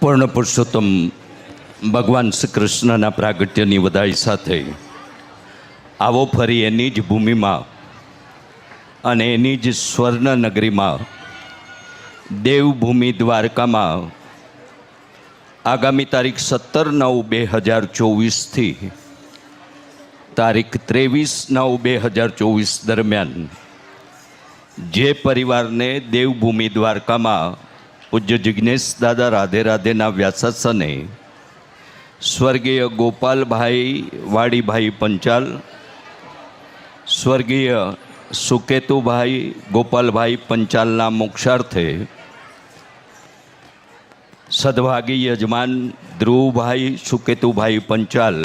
પૂર્ણ પુરુષોત્તમ ભગવાન શ્રી કૃષ્ણના પ્રાગટ્યની વધાઈ સાથે આવો ફરી એની જ ભૂમિમાં અને એની જ સ્વર્ણ નગરીમાં દેવભૂમિ દ્વારકામાં આગામી તારીખ સત્તર નવ બે હજાર ચોવીસથી તારીખ ત્રેવીસ નવ બે હજાર ચોવીસ દરમિયાન જે પરિવારને દેવભૂમિ દ્વારકામાં પૂજ્ય જિજ્ઞેશ દાદા, રાધે રાધેના વ્યાસાસને, સ્વર્ગીય ગોપાલભાઈ, વાડીભાઈ પંચાલ, સ્વર્ગીય સુકેતુભાઈ, ગોપાલભાઈ પંચાલના મોક્ષાર્થે, સદભાગી યજમાન ધ્રુવભાઈ સુકેતુભાઈ પંચાલ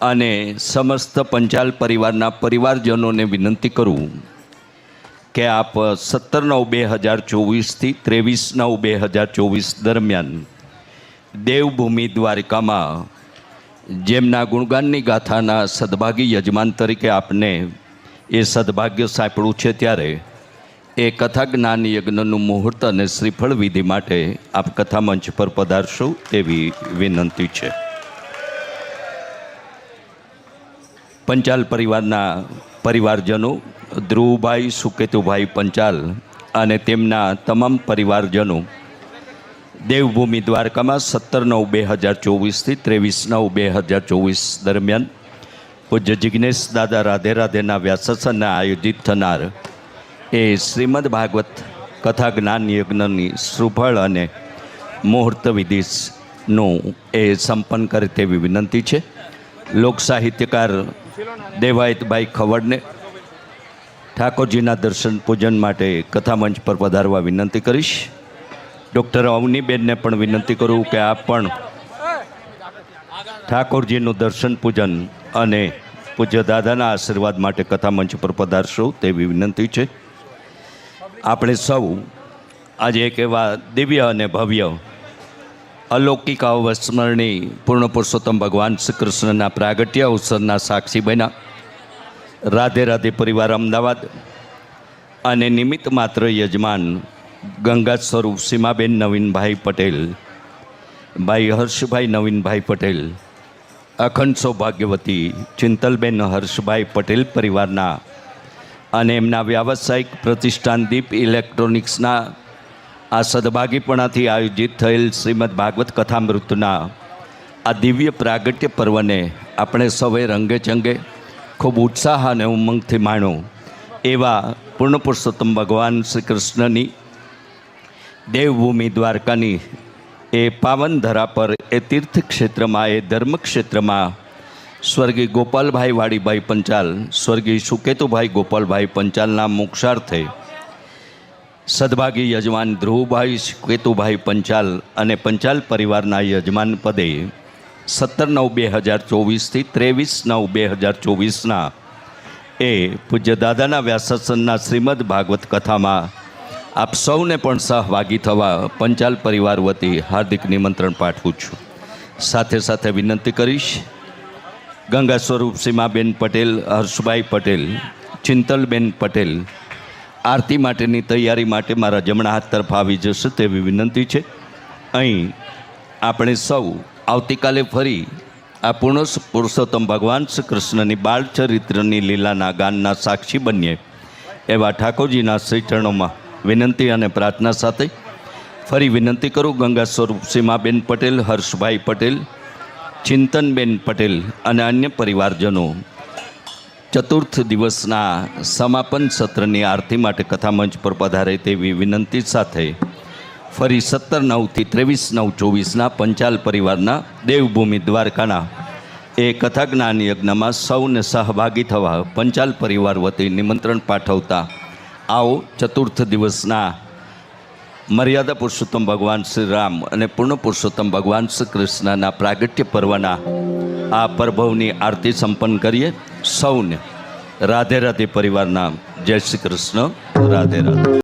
અને સમસ્ત પંચાલ પરિવારના પરિવારજનોને વિનંતી કરું કે આપ સત્તર નવ બે હજાર ચોવીસથી ત્રેવીસ નવ બે હજાર ચોવીસ દરમિયાન દેવભૂમિ દ્વારિકામાં જેમના ગુણગાનની ગાથાના સદભાગી યજમાન તરીકે આપને એ સદભાગ્ય સાંપડ્યું છે ત્યારે એ કથા જ્ઞાન યજ્ઞનું મુહૂર્ત અને શ્રીફળ વિધિ માટે આપ કથા મંચ પર પધારશો તેવી વિનંતી છે. પંચાલ પરિવારના પરિવારજનો ધ્રુવભાઈ, સુકેતુભાઈ પંચાલ અને તેમના તમામ પરિવારજનો દેવભૂમિ દ્વારકામાં સત્તર નવ બે હજાર ચોવીસથી ત્રેવીસ નવ બે હજાર ચોવીસ દરમિયાન પૂજ્ય જિજ્ઞેશ દાદા રાધે રાધેના વ્યાસસનને આયોજિત થનાર એ શ્રીમદ ભાગવત કથા જ્ઞાન યજ્ઞની સુફળ અને મુહૂર્ત વિધિનું એ સંપન્ન કરે તેવી વિનંતી છે. લોક સાહિત્યકાર દેવાયતભાઈ ખવડને ઠાકોરજીના દર્શન પૂજન માટે કથા મંચ પર પધારવા વિનંતી કરીશ. ડૉક્ટર અવનીબેનને પણ વિનંતી કરું કે આપ પણ ઠાકોરજીનું દર્શન પૂજન અને પૂજ્ય દાદાના આશીર્વાદ માટે કથા મંચ પર પધારશો તેવી વિનંતી છે. આપણે સૌ આજે એક એવા દિવ્ય અને ભવ્ય અલૌકિક અવસ્મરણી પૂર્ણ પુરુષોત્તમ ભગવાન શ્રી કૃષ્ણના પ્રાગટ્ય અવસરના સાક્ષી બન્યા. રાધે રાધે પરિવાર અમદાવાદ અને નિમિત્ત માત્ર યજમાન ગંગા સ્વરૂપ સીમાબેન નવીનભાઈ પટેલ, ભાઈ હર્ષભાઈ નવીનભાઈ પટેલ, અખંડ સૌભાગ્યવતી ચિંતલબેન હર્ષભાઈ પટેલ પરિવારના અને એમના વ્યાવસાયિક પ્રતિષ્ઠાન દીપ ઇલેક્ટ્રોનિક્સના આ સદભાગીપણાથી આયોજિત થયેલ શ્રીમદ ભાગવત કથામૃતના આ દિવ્ય પ્રાગટ્ય પર્વને આપણે સૌએ રંગે ચંગે ખૂબ ઉત્સાહ અને ઉમંગથી માણો એવા પૂર્ણ પુરુષોત્તમ ભગવાન શ્રી કૃષ્ણની દેવભૂમિ દ્વારકાની એ પાવન ધરા પર એ તીર્થ ક્ષેત્રમાં એ ધર્મ ક્ષેત્રમાં સ્વર્ગીય ગોપાલભાઈ વાડીભાઈ પંચાલ, સ્વર્ગીય સુકેતુભાઈ ગોપાલભાઈ પંચાલના મોક્ષાર્થે સદભાગી યજમાન ધ્રુવભાઈ કેતુભાઈ પંચાલ અને પંચાલ પરિવારના યજમાન પદે સત્તર નવ બે હજાર ચોવીસથી ત્રેવીસ નવ બે હજાર ચોવીસના એ પૂજ્ય દાદાના વ્યાસસનના શ્રીમદ ભાગવત કથામાં આપ સૌને પણ સહભાગી થવા પંચાલ પરિવાર વતી હાર્દિક નિમંત્રણ પાઠવું છું. સાથે સાથે વિનંતી કરીશ, ગંગા સ્વરૂપ સીમાબેન પટેલ, હર્ષભાઈ પટેલ, ચિંતલબેન પટેલ આરતી માટેની તૈયારી માટે મારા જમણા હાથ તરફ આવી જશે તેવી વિનંતી છે. અહીં આપણે સૌ આવતીકાલે ફરી આ પૂર્ણ પુરુષોત્તમ ભગવાન શ્રી કૃષ્ણની બાળ ચરિત્રની લીલાના ગાનના સાક્ષી બનીએ એવા ઠાકોરજીના શ્રી ચરણોમાં વિનંતી અને પ્રાર્થના સાથે ફરી વિનંતી કરું ગંગા સ્વરૂપ સીમાબેન પટેલ, હર્ષભાઈ પટેલ, ચિંતનબેન પટેલ અને અન્ય પરિવારજનો ચતુર્થ દિવસના સમાપન સત્રની આરતી માટે કથામંચ પર પધારે તેવી વિનંતી સાથે ફરી સત્તર નવથી ત્રેવીસ નવ ચોવીસના પંચાલ પરિવારના દેવભૂમિ દ્વારકાના એ કથા જ્ઞાન યજ્ઞમાં સૌને સહભાગી થવા પંચાલ પરિવાર વતી નિમંત્રણ પાઠવતા આવો ચતુર્થ દિવસના મર્યાદા પુરુષોત્તમ ભગવાન શ્રી રામ અને પૂર્ણ પુરુષોત્તમ ભગવાન શ્રી કૃષ્ણના પ્રાગટ્ય પર્વના આ પ્રભવની આરતી સંપન્ન કરીએ સૌને. રાધે રાધે પરિવારના જય શ્રી કૃષ્ણ. રાધે રાધે.